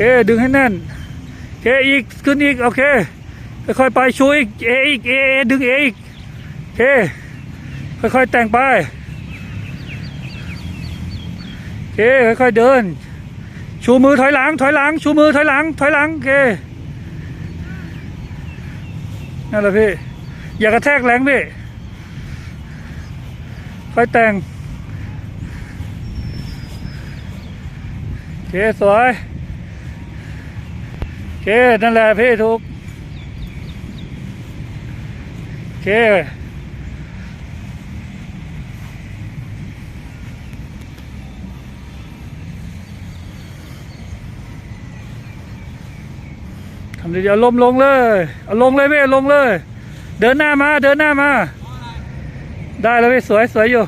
เคดึงให้แน่นโอเคอีกขึ้นอีกโอเคค่อยๆไปชูอีกเออีกเอเอดึงเออีกโอเคค่อยๆแต่งไปโอเคค่อยๆเดิน ชูมือถอยหลังถอยหลังชูมือถอยหลังถอยหลังโอเคนั่นแหละพี่อย่ากระแทกแรงพี่ค่อยแต่งโอเคสวย เคนั่นแหละพี่ถูกโอเคทำดีๆเอาลมลงเลยเอาลงเลยพี่ลงเลย เดินหน้ามา เดินหน้ามา ได้แล้วพี่สวยสวยอยู่